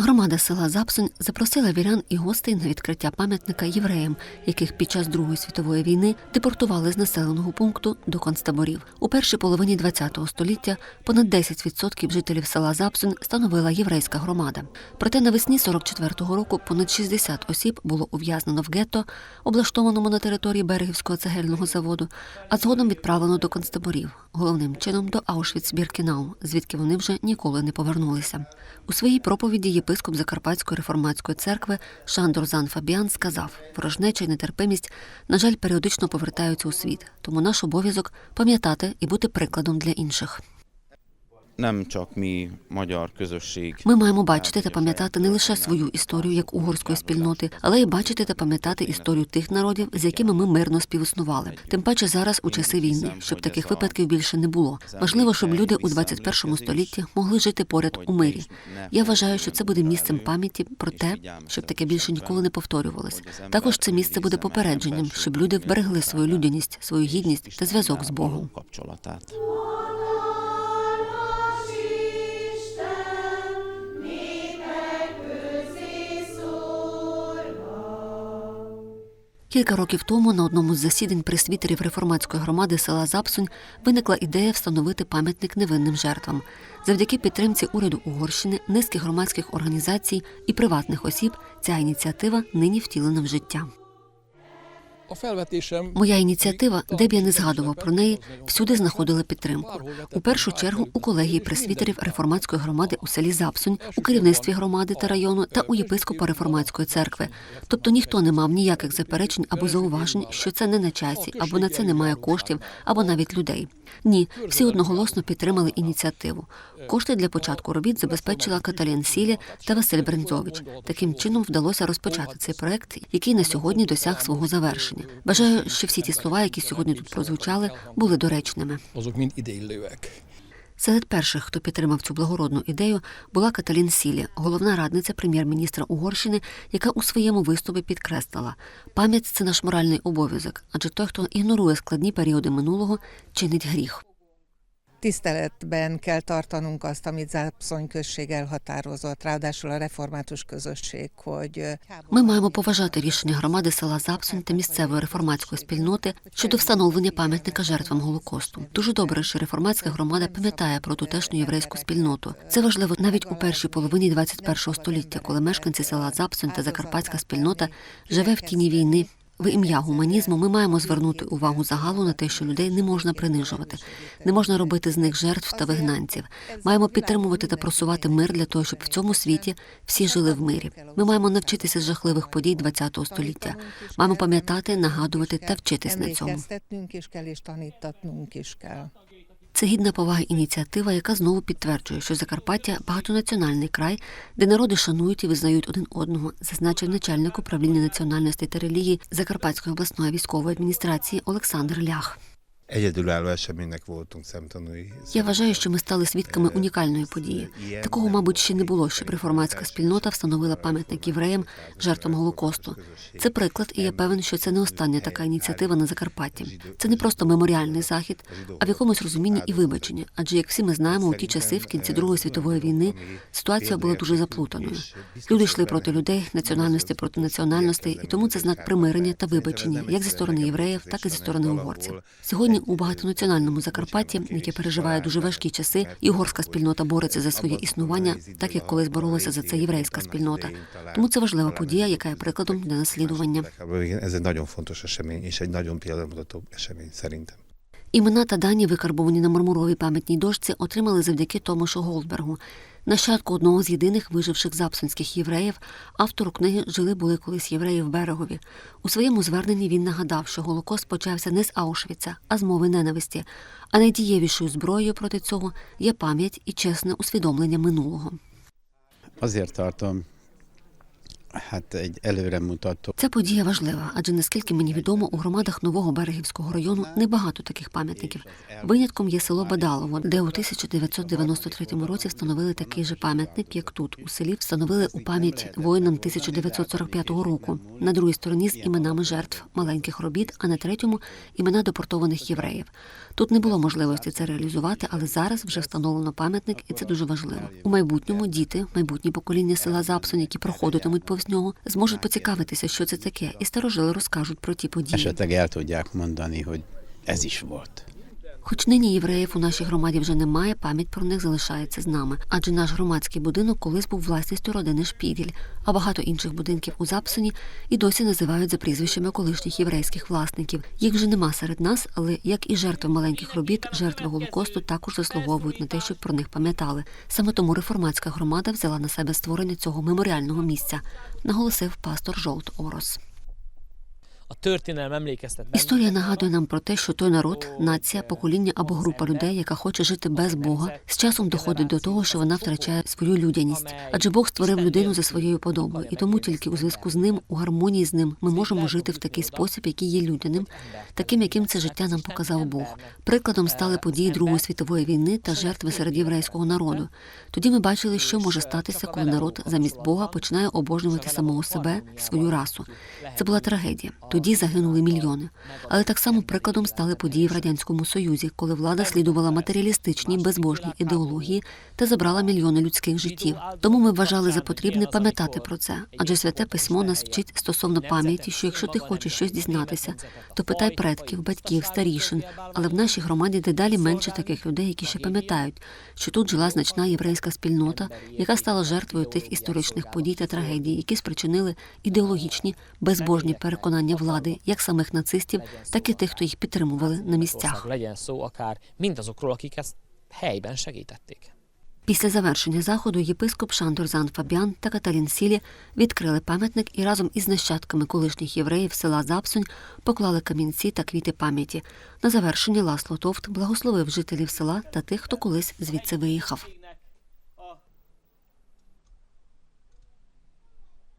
Громада села Запсунь запросила вірян і гостей на відкриття пам'ятника євреям, яких під час Другої світової війни депортували з населеного пункту до концтаборів. У першій половині ХХ століття понад 10% жителів села Запсунь становила єврейська громада. Проте навесні 44-го року понад 60 осіб було ув'язнено в гетто, облаштованому на території Берегівського цегельного заводу, а згодом відправлено до концтаборів, головним чином до Аушвіц-Біркінау, звідки вони вже ніколи не повернулися. У своїй проповіді єпископ Закарпатської реформатської церкви Шандор Зан Фабіан сказав: ворожнеча й нетерпимість, на жаль, періодично повертаються у світ, тому наш обов'язок пам'ятати і бути прикладом для інших. Ми маємо бачити та пам'ятати не лише свою історію як угорської спільноти, але й бачити та пам'ятати історію тих народів, з якими ми мирно співіснували. Тим паче зараз у часи війни, щоб таких випадків більше не було. Важливо, щоб люди у 21 столітті могли жити поряд у мирі. Я вважаю, що це буде місцем пам'яті про те, щоб таке більше ніколи не повторювалось. Також це місце буде попередженням, щоб люди вберегли свою людяність, свою гідність та зв'язок з Богом. Кілька років тому на одному з засідань присвітерів реформатської громади села Запсунь виникла ідея встановити пам'ятник невинним жертвам. Завдяки підтримці уряду Угорщини, низки громадських організацій і приватних осіб ця ініціатива нині втілена в життя. Моя ініціатива, де б я не згадував про неї, всюди знаходила підтримку. У першу чергу у колегії пресвітерів реформатської громади у селі Запсунь, у керівництві громади та району та у єпископа реформатської церкви. Тобто ніхто не мав ніяких заперечень або зауважень, що це не на часі, або на це немає коштів, або навіть людей. Ні, всі одноголосно підтримали ініціативу. Кошти для початку робіт забезпечила Каталін Сілі та Василь Брензович. Таким чином вдалося розпочати цей проект, який на сьогодні досяг свого завершення. Бажаю, що всі ті слова, які сьогодні тут прозвучали, були доречними. Серед перших, хто підтримав цю благородну ідею, була Каталін Сілі, головна радниця прем'єр-міністра Угорщини, яка у своєму виступі підкреслила: пам'ять це наш моральний обов'язок, адже той, хто ігнорує складні періоди минулого, чинить гріх. Tiszteletben kell tartanunk azt, amit Zápszony község elhatározott, ráadásul a református közösség, hogy Ми маємо поважати рішення громади села Запсунь та місцевої реформатської спільноти щодо встановлення пам'ятника жертвам голокосту. Дуже добре, що реформатська громада пам'ятає про тутешню єврейську спільноту. Це важливо навіть у першій половині 21 століття, коли мешканці села Запсунь та закарпатська спільнота живе в тіні війни. В ім'я гуманізму ми маємо звернути увагу загалу на те, що людей не можна принижувати, не можна робити з них жертв та вигнанців. Маємо підтримувати та просувати мир для того, щоб в цьому світі всі жили в мирі. Ми маємо навчитися з жахливих подій ХХ століття. Маємо пам'ятати, нагадувати та вчитись на цьому. Це гідна поваги ініціатива, яка знову підтверджує, що Закарпаття багатонаціональний край, де народи шанують і визнають один одного, зазначив начальник управління національності та релігії Закарпатської обласної військової адміністрації Олександр Лях. Egyedülálló eseménynek voltunk szemtanúi. Я вважаю, що ми стали свідками унікальної події. Такого, мабуть, ще не було, щоб реформатська спільнота встановила пам'ятник євреям, жертвам голокосту. Це приклад, і я певен, що це не остання така ініціатива на Закарпатті. Це не просто меморіальний захід, а в якомусь розумінні і вибачення. Адже, як всі ми знаємо, у ті часи, в кінці Другої світової війни, ситуація була дуже заплутаною. Люди йшли проти людей, національності проти національностей, і тому це знак примирення та вибачення, як зі сторони євреїв, так і зі сторони угорців. Сьогодні у багатонаціональному Закарпатті, яке переживає дуже важкі часи, ігорська спільнота бореться за своє існування, так як колись боролася за це єврейська спільнота. Тому це важлива подія, яка є прикладом для наслідування. Імена та дані, викарбовані на мармуровій пам'ятній дошці, отримали завдяки Томашу Голдбергу. Нащадку одного з єдиних виживших запсунських євреїв, автору книги Жили були колись євреї в берегові. У своєму зверненні він нагадав, що Голокост почався не з Аушвіца, а з мови ненависті. А найдієвішою зброєю проти цього є пам'ять і чесне усвідомлення минулого. Azért Ця подія важлива, адже наскільки мені відомо, у громадах нового берегівського району небагато таких пам'ятників. Винятком є село Бадалово, де у 1993 році встановили такий же пам'ятник, як тут. У селі встановили у пам'ять воїнам 1945 року. На другій стороні з іменами жертв маленьких робіт, а на третьому імена депортованих євреїв. Тут не було можливості це реалізувати, але зараз вже встановлено пам'ятник, і це дуже важливо. У майбутньому діти, майбутні покоління села Запсон, які проходитимуть повз нього, зможуть поцікавитися, що це таке, і старожили розкажуть про ті події. esetleg el tudják mondani, hogy ez is volt. Хоч нині євреїв у нашій громаді вже немає, пам'ять про них залишається з нами. Адже наш громадський будинок колись був власністю родини Шпігель, а багато інших будинків у Запсоні і досі називають за прізвищами колишніх єврейських власників. Їх вже нема серед нас, але як і жертви маленьких робіт, жертви голокосту також заслуговують на те, щоб про них пам'ятали. Саме тому реформатська громада взяла на себе створення цього меморіального місця, наголосив пастор Жолт Орос. A történelem emlékeztet Історія нагадує нам про те, що той народ, нація, покоління або група людей, яка хоче жити без Бога, з часом доходить до того, що вона втрачає свою людяність. Адже Бог створив людину за своєю подобою, і тому тільки у зв'язку з ним, у гармонії з ним, ми можемо жити в такий спосіб, який є людяним, таким, яким це життя нам показав Бог. Прикладом стали події Другої світової війни та жертви серед єврейського народу. Тоді ми бачили, що може статися, коли народ замість Бога починає обожнювати самого себе, свою расу. Це була трагедія. Тоді загинули мільйони. Але так само прикладом стали події в радянському союзі, коли влада слідувала матеріалістичній безбожній ідеології та забрала мільйони людських життів. Тому ми вважали за потрібне пам'ятати про це, адже святе письмо нас вчить стосовно пам'яті, що якщо ти хочеш щось дізнатися, то питай предків, батьків, старішин. Але в нашій громаді дедалі менше таких людей, які ще пам'ятають, що тут жила значна єврейська спільнота, яка стала жертвою тих історичних подій та трагедій, які спричинили ідеологічні безбожні переконання влади, як самих нацистів, так і тих, хто їх підтримували на місцях. Після завершення заходу єпископ Шандор Зан Фабіан та Каталін Сілі відкрили пам'ятник і разом із нащадками колишніх євреїв села Запсунь поклали камінці та квіти пам'яті. На завершення Ласло Товт благословив жителів села та тих, хто колись звідси виїхав.